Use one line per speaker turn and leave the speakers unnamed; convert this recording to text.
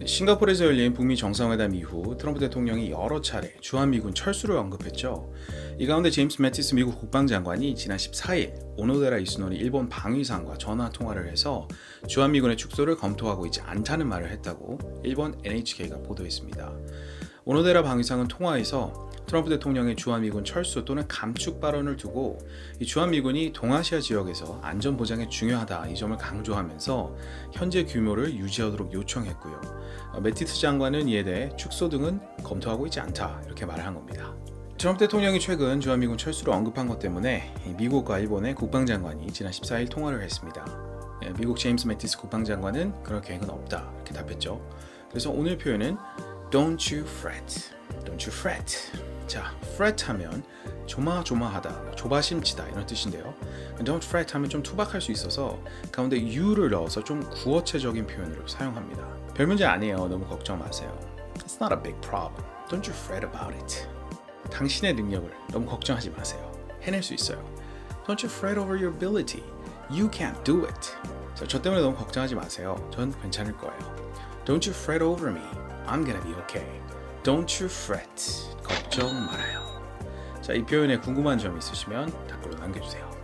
네, 싱가포르에서 열린 북미 정상회담 이후 트럼프 대통령이 여러 차례 주한미군 철수를 언급했죠. 이 가운데 제임스 매티스 미국 국방장관이 지난 14일 오노데라 이스노리 일본 방위상과 전화 통화를 해서 주한미군의 축소를 검토하고 있지 않다는 말을 했다고 일본 NHK가 보도했습니다. 오노데라 방위상은 통화에서 트럼프 대통령의 주한미군 철수 또는 감축 발언을 두고 이 주한미군이 동아시아 지역에서 안전 보장에 중요하다 이 점을 강조하면서 현재 규모를 유지하도록 요청했고요. 어, 매티스 장관은 이에 대해 축소 등은 검토하고 있지 않다 이렇게 말을 한 겁니다. 트럼프 대통령이 최근 주한미군 철수를 언급한 것 때문에 이 미국과 일본의 국방장관이 지난 14일 통화를 했습니다. 예, 미국 제임스 매티스 국방장관은 그럴 계획은 없다 이렇게 답했죠. 그래서 오늘 표현은 Don't you fret, Don't you fret. 자, fret 하면 조마조마하다, 뭐 조바심치다 이런 뜻인데요. Don't fret 하면 좀 투박할 수 있어서 가운데 you를 넣어서 좀 구어체적인 표현으로 사용합니다. 별 문제 아니에요. 너무 걱정 마세요. It's not a big problem. Don't you fret about it. 당신의 능력을 너무 걱정하지 마세요. 해낼 수 있어요. Don't you fret over your ability. You can't do it. 자, 저 때문에 너무 걱정하지 마세요. 전 괜찮을 거예요. Don't you fret over me. I'm gonna be okay. Don't you fret. 걱정 말아요. 자, 이 표현에 궁금한 점 있으시면 댓글로 남겨주세요.